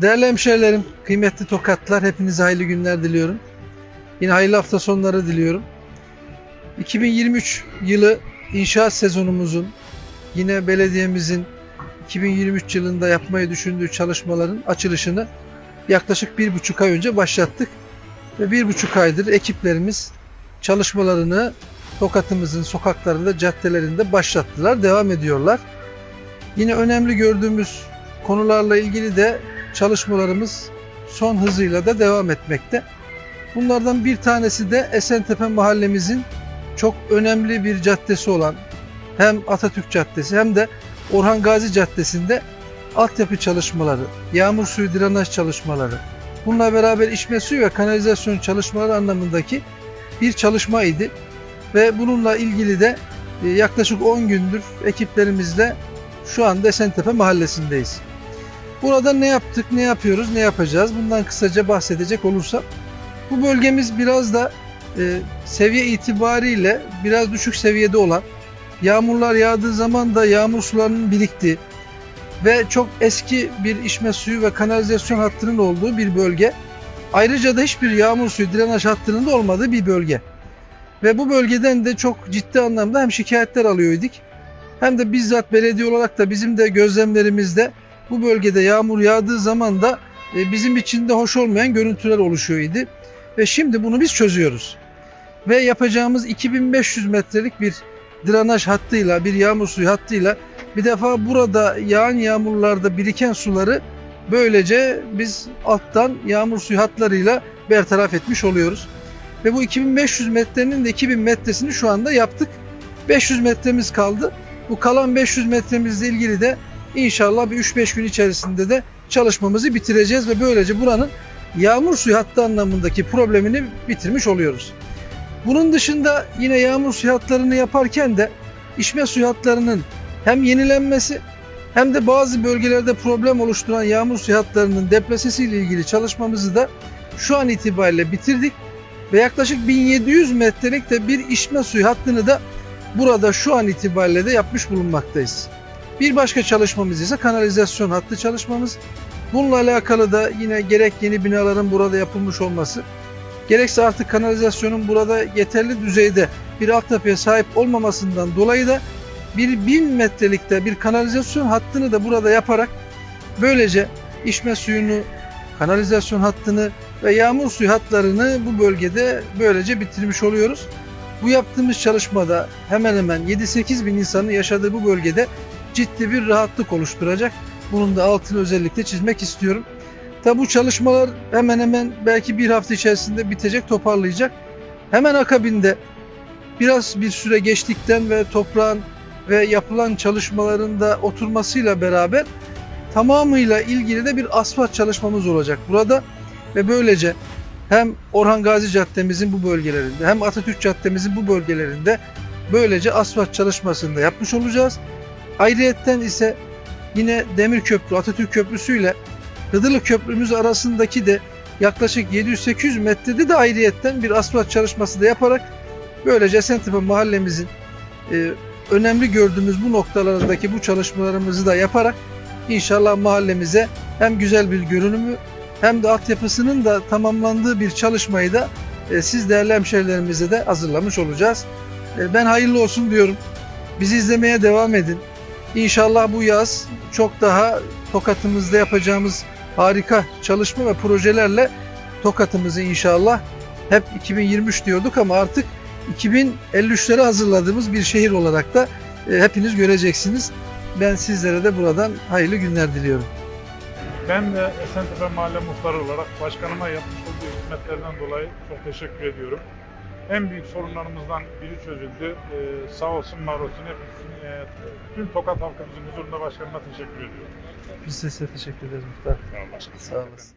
Değerli hemşehrilerim, kıymetli tokatlar, hepinize hayırlı günler diliyorum. Yine hayırlı hafta sonları diliyorum. 2023 yılı inşaat sezonumuzun, yine belediyemizin 2023 yılında yapmayı düşündüğü çalışmaların açılışını yaklaşık bir buçuk ay önce başlattık. Ve bir buçuk aydır ekiplerimiz çalışmalarını Tokat'ımızın sokaklarında, caddelerinde başlattılar, devam ediyorlar. Yine önemli gördüğümüz konularla ilgili de çalışmalarımız son hızıyla da devam etmekte. Bunlardan bir tanesi de Esentepe mahallemizin çok önemli bir caddesi olan hem Atatürk Caddesi hem de Orhan Gazi Caddesi'nde altyapı çalışmaları, yağmur suyu drenaj çalışmaları, bununla beraber içme suyu ve kanalizasyon çalışmaları anlamındaki bir çalışmaydı. Ve bununla ilgili de e, yaklaşık 10 gündür ekiplerimizle şu anda Esentepe mahallesindeyiz. Burada ne yaptık, ne yapıyoruz, ne yapacağız? Bundan kısaca bahsedecek olursam. Bu bölgemiz biraz da e, seviye itibariyle biraz düşük seviyede olan, yağmurlar yağdığı zaman da yağmur sularının biriktiği ve çok eski bir içme suyu ve kanalizasyon hattının olduğu bir bölge. Ayrıca da hiçbir yağmur suyu drenaj hattının da olmadığı bir bölge. Ve bu bölgeden de çok ciddi anlamda hem şikayetler alıyorduk hem de bizzat belediye olarak da bizim de gözlemlerimizde bu bölgede yağmur yağdığı zaman da e, bizim için de hoş olmayan görüntüler oluşuyordu. Ve şimdi bunu biz çözüyoruz. Ve yapacağımız 2500 metrelik bir drenaj hattıyla, bir yağmur suyu hattıyla bir defa burada yağan yağmurlarda biriken suları böylece biz alttan yağmur suyu hatlarıyla bertaraf etmiş oluyoruz. Ve bu 2500 metrenin de 2000 metresini şu anda yaptık. 500 metremiz kaldı. Bu kalan 500 metremizle ilgili de inşallah bir 3-5 gün içerisinde de çalışmamızı bitireceğiz ve böylece buranın yağmur suyu hattı anlamındaki problemini bitirmiş oluyoruz. Bunun dışında yine yağmur suyu hatlarını yaparken de içme suyu hatlarının hem yenilenmesi hem de bazı bölgelerde problem oluşturan yağmur suyu hatlarının depresesiyle ilgili çalışmamızı da şu an itibariyle bitirdik ve yaklaşık 1700 metrelik de bir içme suyu hattını da burada şu an itibariyle de yapmış bulunmaktayız. Bir başka çalışmamız ise kanalizasyon hattı çalışmamız. Bununla alakalı da yine gerek yeni binaların burada yapılmış olması, gerekse artık kanalizasyonun burada yeterli düzeyde bir altyapıya sahip olmamasından dolayı da bir 1000 metrelikte bir kanalizasyon hattını da burada yaparak böylece içme suyunu, kanalizasyon hattını ve yağmur suyu hatlarını bu bölgede böylece bitirmiş oluyoruz. Bu yaptığımız çalışmada hemen hemen 7-8 bin insanın yaşadığı bu bölgede ciddi bir rahatlık oluşturacak. Bunun da altını özellikle çizmek istiyorum. Tabi bu çalışmalar hemen hemen belki bir hafta içerisinde bitecek, toparlayacak. Hemen akabinde biraz bir süre geçtikten ve toprağın ve yapılan çalışmaların da oturmasıyla beraber tamamıyla ilgili de bir asfalt çalışmamız olacak burada ve böylece hem Orhan Gazi Caddemizin bu bölgelerinde hem Atatürk Caddemizin bu bölgelerinde böylece asfalt çalışmasını da yapmış olacağız. Ayrıyetten ise yine Demir Köprü, Atatürk Köprüsü ile Hıdırlı Köprümüz arasındaki de yaklaşık 700-800 metrede de ayrıyetten bir asfalt çalışması da yaparak böylece Esentepe mahallemizin e, önemli gördüğümüz bu noktalarındaki bu çalışmalarımızı da yaparak inşallah mahallemize hem güzel bir görünümü hem de altyapısının da tamamlandığı bir çalışmayı da e, siz değerli hemşehrilerimize de hazırlamış olacağız. E, ben hayırlı olsun diyorum. Bizi izlemeye devam edin. İnşallah bu yaz çok daha Tokat'ımızda yapacağımız harika çalışma ve projelerle Tokat'ımızı inşallah hep 2023 diyorduk ama artık 2053'lere hazırladığımız bir şehir olarak da e, hepiniz göreceksiniz. Ben sizlere de buradan hayırlı günler diliyorum. Ben de Esentepe Mahalle Muhtarı olarak başkanıma yapmış olduğu hizmetlerden dolayı çok teşekkür ediyorum. En büyük sorunlarımızdan biri çözüldü. Ee, sağ olsun var olsun hepsini, e, tüm Tokat halkımızın huzurunda başkanıma teşekkür ediyorum. Biz de size teşekkür ederiz muhtar. Sağ olun. Sağ olasın.